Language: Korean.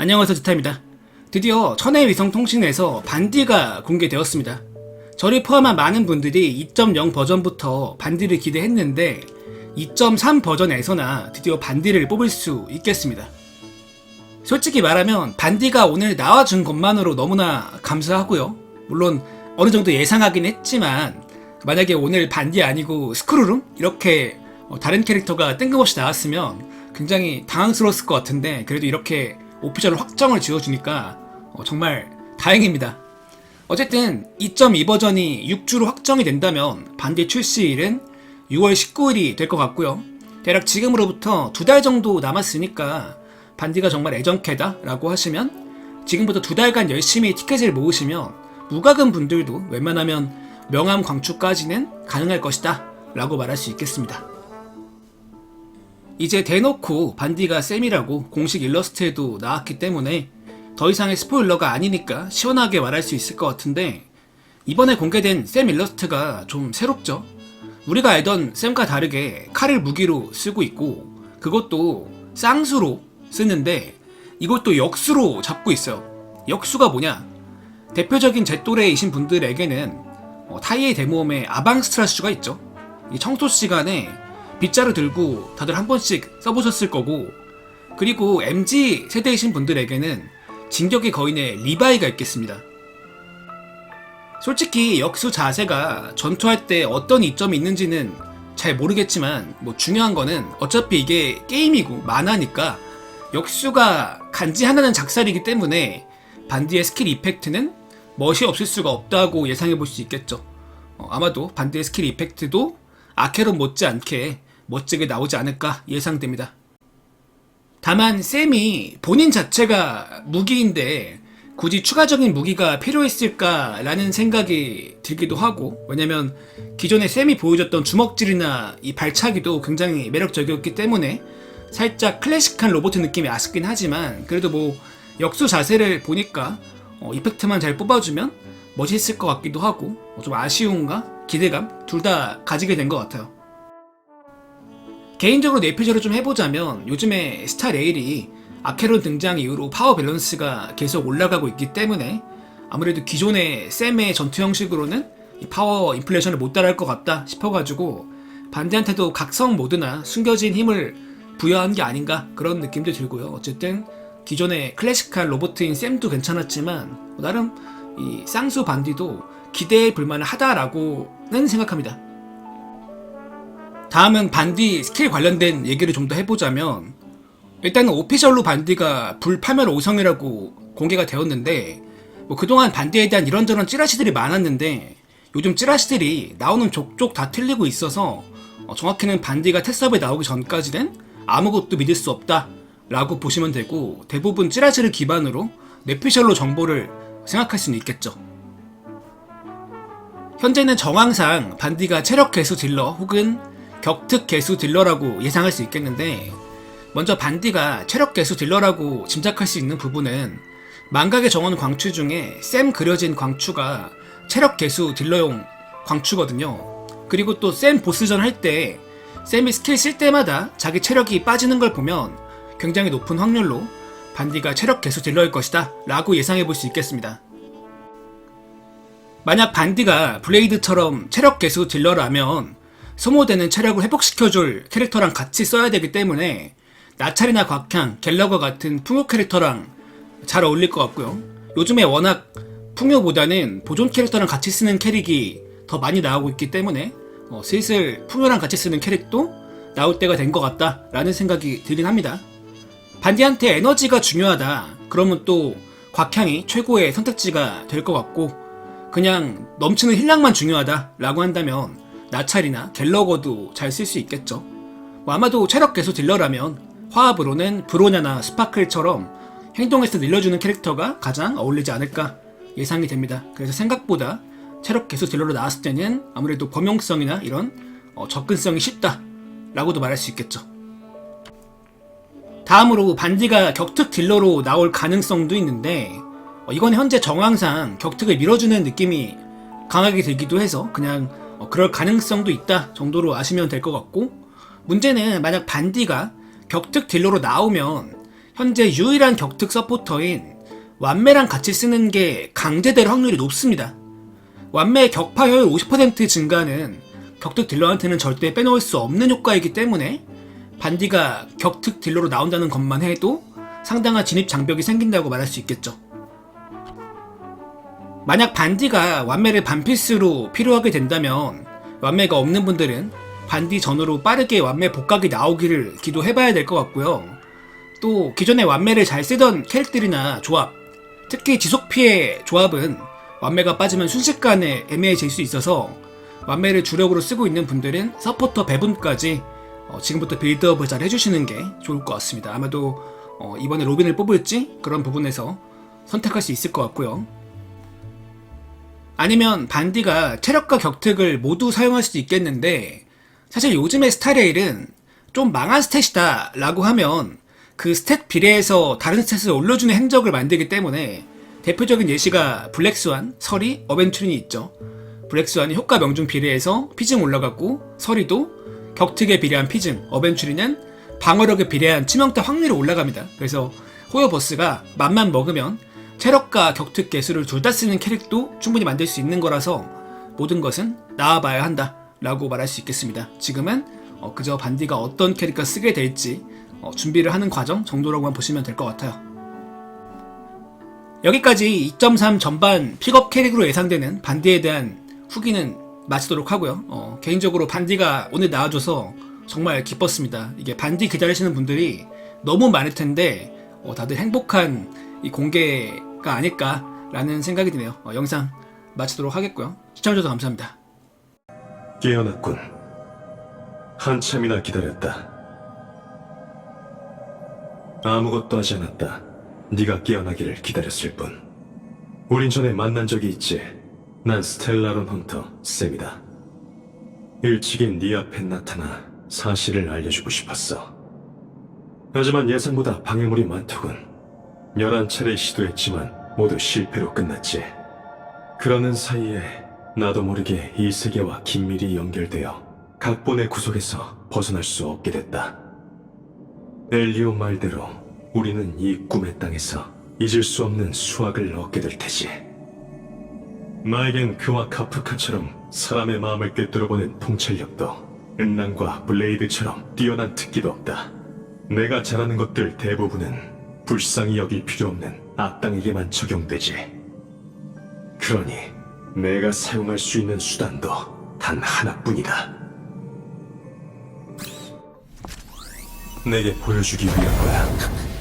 안녕하세요 지타입니다. 드디어 천혜위성 통신에서 반디가 공개되었습니다. 저를 포함한 많은 분들이 2.0 버전부터 반디를 기대했는데 2.3 버전에서나 드디어 반디를 뽑을 수 있겠습니다. 솔직히 말하면 반디가 오늘 나와준 것만으로 너무나 감사하고요. 물론 어느 정도 예상하긴 했지만 만약에 오늘 반디 아니고 스크루룸 이렇게 어, 다른 캐릭터가 뜬금없이 나왔으면 굉장히 당황스러웠을 것 같은데 그래도 이렇게 오피셜 확정을 지어주니까 어, 정말 다행입니다. 어쨌든 2.2 버전이 6주로 확정이 된다면 반디 출시일은 6월 19일이 될 것 같고요. 대략 지금으로부터 두 달 정도 남았으니까 반디가 정말 애정캐다 라고 하시면 지금부터 두 달간 열심히 티켓을 모으시면 무과금 분들도 웬만하면 명함 광추까지는 가능할 것이다 라고 말할 수 있겠습니다. 이제 대놓고 반디가 쌤이라고 공식 일러스트에도 나왔기 때문에 더 이상의 스포일러가 아니니까 시원하게 말할 수 있을 것 같은데 이번에 공개된 쌤 일러스트가 좀 새롭죠? 우리가 알던 쌤과 다르게 칼을 무기로 쓰고 있고 그것도 쌍수로 쓰는데 이것도 역수로 잡고 있어요. 역수가 뭐냐? 대표적인 제 또래이신 분들에게는 어, 타이의 데모험의 아방스트라슈가 있죠. 이 청소 시간에 빗자루 들고 다들 한 번씩 써보셨을 거고 그리고 MG 세대이신 분들에게는 진격의 거인의 리바이가 있겠습니다. 솔직히 역수 자세가 전투할 때 어떤 이점이 있는지는 잘 모르겠지만 뭐 중요한 거는 어차피 이게 게임이고 만화니까 역수가 간지 하나는 작살이기 때문에 반디의 스킬 이펙트는 멋이 없을 수가 없다고 예상해 볼 수 있겠죠. 어, 아마도 반디의 스킬 이펙트도 아케론 못지않게 멋지게 나오지 않을까 예상됩니다. 다만 쌤이 본인 자체가 무기인데 굳이 추가적인 무기가 필요했을까라는 생각이 들기도 하고 왜냐면 기존에 쌤이 보여줬던 주먹질이나 이 발차기도 굉장히 매력적이었기 때문에 살짝 클래식한 로봇 느낌이 아쉽긴 하지만 그래도 뭐 역수 자세를 보니까 어, 이펙트만 잘 뽑아주면 멋있을 것 같기도 하고 어, 좀 아쉬움과 기대감 둘 다 가지게 된 것 같아요. 개인적으로 내피셜을 좀 해보자면 요즘에 스타 레일이 아케론 등장 이후로 파워 밸런스가 계속 올라가고 있기 때문에 아무래도 기존의 쌤의 전투 형식으로는 이 파워 인플레이션을 못 따라할 것 같다 싶어가지고 반대한테도 각성 모드나 숨겨진 힘을 부여한 게 아닌가 그런 느낌도 들고요. 어쨌든 기존의 클래식한 로보트인 쌤도 괜찮았지만 나름 이 쌍수 반디도 기대해 볼만 하다라고는 생각합니다. 다음은 반디 스킬 관련된 얘기를 좀 더 해보자면 일단은 오피셜로 반디가 불파멸 5성이라고 공개가 되었는데 뭐 그동안 반디에 대한 이런저런 찌라시들이 많았는데 요즘 찌라시들이 나오는 족족 다 틀리고 있어서 어, 정확히는 반디가 테스업에 나오기 전까지는 아무것도 믿을 수 없다 라고 보시면 되고 대부분 찌라시를 기반으로 내피셜로 정보를 생각할 수는 있겠죠. 현재는 정황상 반디가 체력 개수 딜러 혹은 격특 개수 딜러라고 예상할 수 있겠는데 먼저 반디가 체력 개수 딜러라고 짐작할 수 있는 부분은 망각의 정원 광추 중에 쌤 그려진 광추가 체력 개수 딜러용 광추거든요. 그리고 또 쌤 보스전 할 때 쌤이 스킬 쓸 때마다 자기 체력이 빠지는 걸 보면 굉장히 높은 확률로 반디가 체력 개수 딜러일 것이다 라고 예상해 볼 수 있겠습니다. 만약 반디가 블레이드처럼 체력 개수 딜러라면 소모되는 체력을 회복시켜줄 캐릭터랑 같이 써야 되기 때문에 나찰이나 곽향, 갤러거 같은 풍요 캐릭터랑 잘 어울릴 것 같고요. 요즘에 워낙 풍요보다는 보존 캐릭터랑 같이 쓰는 캐릭이 더 많이 나오고 있기 때문에 어, 슬슬 풍요랑 같이 쓰는 캐릭도 나올 때가 된 것 같다라는 생각이 들긴 합니다. 반디한테 에너지가 중요하다. 그러면 또 곽향이 최고의 선택지가 될 것 같고 그냥 넘치는 힐량만 중요하다라고 한다면 나찰이나 갤러거도 잘 쓸 수 있겠죠. 뭐 아마도 체력 개수 딜러라면 화합으로는 브로냐나 스파클처럼 행동에서 늘려주는 캐릭터가 가장 어울리지 않을까 예상이 됩니다. 그래서 생각보다 체력 개수 딜러로 나왔을 때는 아무래도 범용성이나 이런 어, 접근성이 쉽다 라고도 말할 수 있겠죠. 다음으로 반디가 격특 딜러로 나올 가능성도 있는데 어, 이건 현재 정황상 격특을 밀어주는 느낌이 강하게 들기도 해서 그냥 어, 그럴 가능성도 있다 정도로 아시면 될 것 같고 문제는 만약 반디가 격특 딜러로 나오면 현재 유일한 격특 서포터인 완매랑 같이 쓰는 게 강제될 확률이 높습니다. 완매의 격파 효율 50% 증가는 격특 딜러한테는 절대 빼놓을 수 없는 효과이기 때문에 반디가 격특 딜러로 나온다는 것만 해도 상당한 진입 장벽이 생긴다고 말할 수 있겠죠. 만약 반디가 완매를 반필수로 필요하게 된다면 완매가 없는 분들은 반디 전후로 빠르게 완매 복각이 나오기를 기도해봐야 될 것 같고요. 또 기존에 완매를 잘 쓰던 캐릭들이나 조합, 특히 지속 피해 조합은 완매가 빠지면 순식간에 애매해질 수 있어서 완매를 주력으로 쓰고 있는 분들은 서포터 배분까지 어, 지금부터 빌드업을 잘 해주시는 게 좋을 것 같습니다. 아마도 어, 이번에 로빈을 뽑을지 그런 부분에서 선택할 수 있을 것 같고요. 아니면 반디가 체력과 격특을 모두 사용할 수도 있겠는데 사실 요즘의 스타레일은 좀 망한 스탯이다 라고 하면 그 스탯 비례해서 다른 스탯을 올려주는 행적을 만들기 때문에 대표적인 예시가 블랙스완, 서리, 어벤츄린이 있죠. 블랙스완이 효과 명중 비례해서 피증 올라갔고 서리도 격특에 비례한 피증, 어벤츄린은 방어력에 비례한 치명타 확률이 올라갑니다. 그래서 호여버스가 맘만 먹으면 체력과 격특 개수를 둘 다 쓰는 캐릭도 충분히 만들 수 있는 거라서 모든 것은 나와봐야 한다 라고 말할 수 있겠습니다. 지금은 어, 그저 반디가 어떤 캐릭터 쓰게 될지 어, 준비를 하는 과정 정도라고만 보시면 될 것 같아요. 여기까지 2.3 전반 픽업 캐릭으로 예상되는 반디에 대한 후기는 마치도록 하고요. 어, 개인적으로 반디가 오늘 나와줘서 정말 기뻤습니다. 이게 반디 기다리시는 분들이 너무 많을 텐데 어, 다들 행복한 이 공개 가 아닐까라는 생각이 드네요. 어, 영상 마치도록 하겠고요. 시청해주셔서 감사합니다. 깨어났군. 한참이나 기다렸다. 아무것도 하지 않았다. 네가 깨어나기를 기다렸을 뿐. 우린 전에 만난 적이 있지. 난 스텔라론 헌터 쌤이다. 일찍이 네 앞에 나타나 사실을 알려주고 싶었어. 하지만 예상보다 방해물이 많더군. 열한 차례 시도했지만 모두 실패로 끝났지. 그러는 사이에 나도 모르게 이 세계와 긴밀히 연결되어 각본의 구석에서 벗어날 수 없게 됐다. 엘리오 말대로 우리는 이 꿈의 땅에서 잊을 수 없는 수확을 얻게 될 테지. 나에겐 그와 카프카처럼 사람의 마음을 꿰뚫어보는 통찰력도 은난과 블레이드처럼 뛰어난 특기도 없다. 내가 잘하는 것들 대부분은 불쌍히 여길 필요 없는 악당에게만 적용되지. 그러니 내가 사용할 수 있는 수단도 단 하나뿐이다. 내게 보여주기 위한 거야.